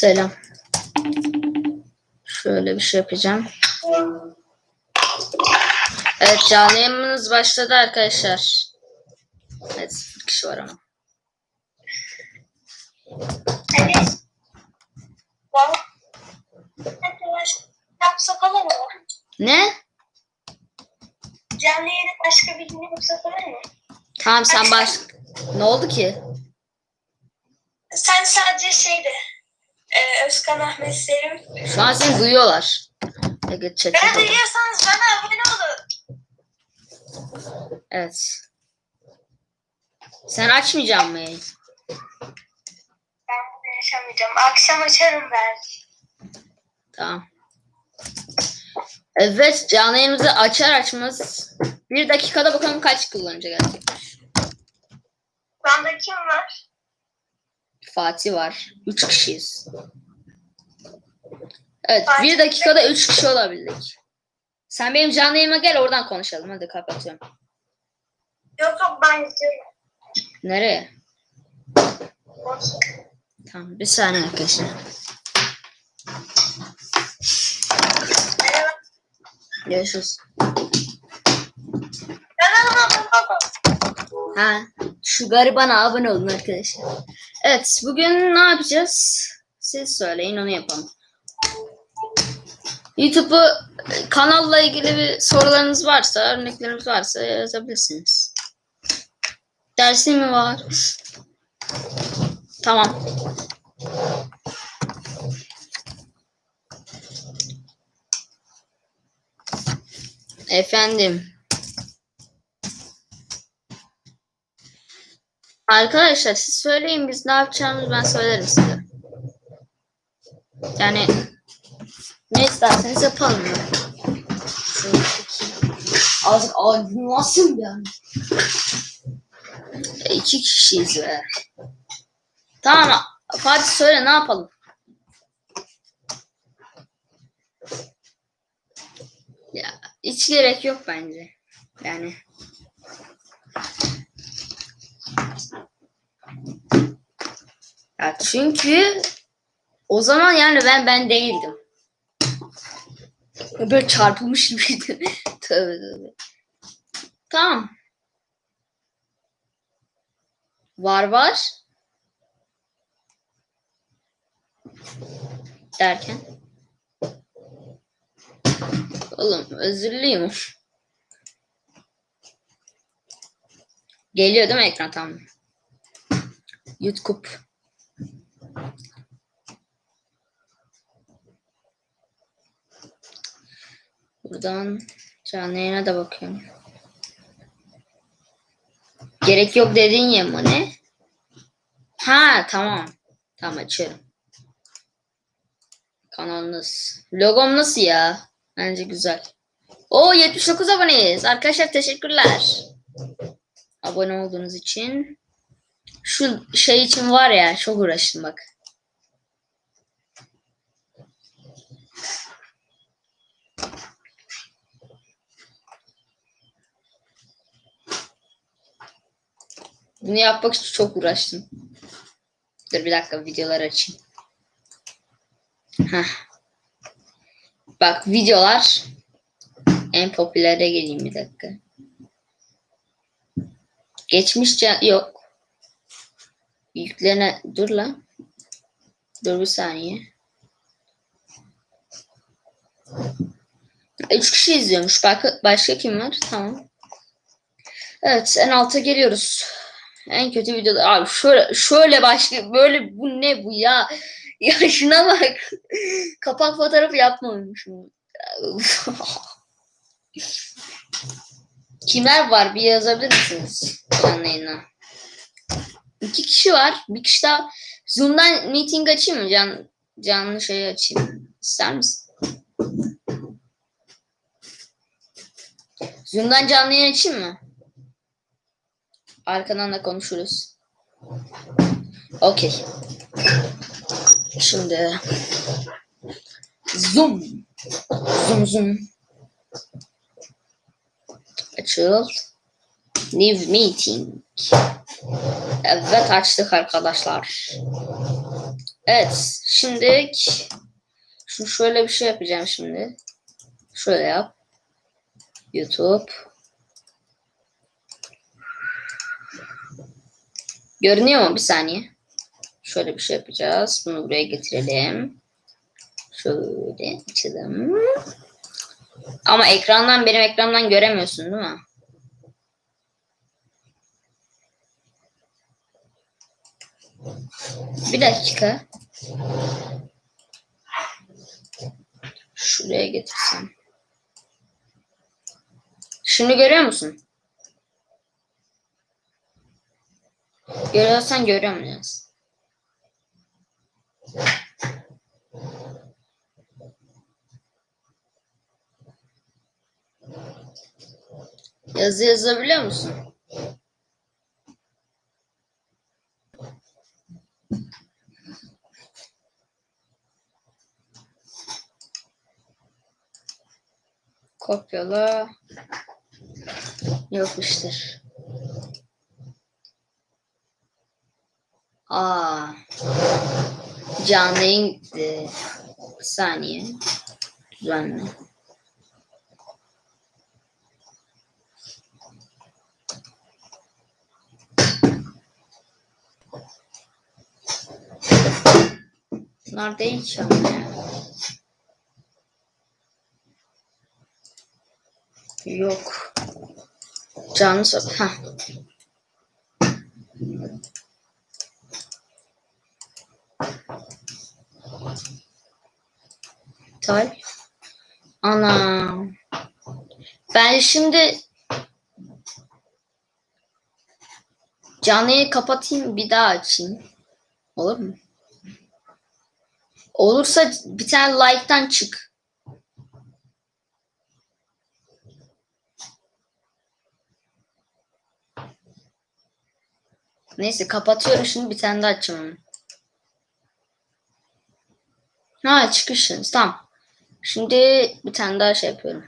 Selam. Şöyle bir şey yapacağım. Evet canlı yayınımız başladı arkadaşlar. Evet sıfır kişi var ama. Yapsak olur mu? Ne? Canlı yayını başka birini yapsak olur mu? Tamam sen baş... Ne oldu ki? Sen sadece şeyde e, Özkan Ahmet Selim. Şu an seni duyuyorlar. Evet, chat'te Beni de- duyuyorsanız bana abone olun. Evet. Sen açmayacak mı yayın? Ben bunu yaşamayacağım. Akşam açarım belki. Tamam. Evet canlı yayınımızı açar açmaz bir dakikada bakalım kaç kullanıcı gelecek. Şu anda kim var? Fatih var. Üç kişiyiz. Evet Fatih. bir dakikada üç kişi olabildik. Sen benim canlı yayıma gel oradan konuşalım. Hadi kapatıyorum. Yok yok ben gidiyorum. Nereye? Tamam bir saniye arkadaşlar. Merhaba. Görüşürüz. Ha, şu garibana abone olun arkadaşlar. Evet, bugün ne yapacağız? Siz söyleyin, onu yapalım. YouTube'u kanalla ilgili bir sorularınız varsa, örnekleriniz varsa yazabilirsiniz. Dersi mi var? Tamam. Efendim. Arkadaşlar siz söyleyin biz ne yapacağımızı ben söylerim size. Yani ne isterseniz yapalım ya. Azıcık acımasın yani. E, iki kişiyiz be. Tamam Fatih söyle ne yapalım? Ya hiç gerek yok bence. Yani Ya çünkü o zaman yani ben ben değildim. Böyle çarpılmış gibiydim. tövbe tövbe. Tamam. Var var. Derken. Oğlum özürlüyüm. Geliyor değil mi ekran tamam. YouTube. Buradan canlı da bakıyorum. Gerek yok dedin ya mı ne? Ha tamam. Tamam açıyorum. Kanalınız. Logom nasıl ya? Bence güzel. O 79 aboneyiz. Arkadaşlar teşekkürler. Abone olduğunuz için. Şu şey için var ya çok uğraştım bak. Bunu yapmak için çok uğraştım. Dur bir dakika videolar açayım. Heh. Bak videolar en popülere geleyim bir dakika. Geçmişçe yok. Yüklene dur lan. Dur bir saniye. Üç kişi izliyormuş. Başka, başka kim var? Tamam. Evet en alta geliyoruz. En kötü videoda abi şöyle şöyle başka böyle bu ne bu ya? Ya şuna bak. Kapak fotoğrafı yapmamışım. Kimler var bir yazabilir misiniz canlı yayına? İki kişi var. Bir kişi daha Zoom'dan meeting açayım mı? Can, canlı şey açayım. İster misin? Zoom'dan canlı yayın açayım mı? Arkadan da konuşuruz. Okey. Şimdi zoom. Zoom zoom. Açıl. New meeting. Evet açtık arkadaşlar. Evet. Şimdi şunu şöyle bir şey yapacağım şimdi. Şöyle yap. YouTube. Görünüyor mu? Bir saniye. Şöyle bir şey yapacağız. Bunu buraya getirelim. Şöyle açalım. Ama ekrandan benim ekrandan göremiyorsun değil mi? Bir dakika. Şuraya getirsem. Şimdi görüyor musun? Görüyorsan görüyor muyuz? Yazı yazabiliyor musun? Kopyala. Yapıştır. Aa. Canlı gitti. Bir saniye. Düzenle. Ki ama ya. Yok. Canlı sop. Ha. Tal. Ana. Ben şimdi canlıyı kapatayım bir daha açayım. Olur mu? Olursa bir tane like'tan çık. Neyse kapatıyorum şimdi bir tane daha açacağım onu. Ha çıkışınız tamam. Şimdi bir tane daha şey yapıyorum.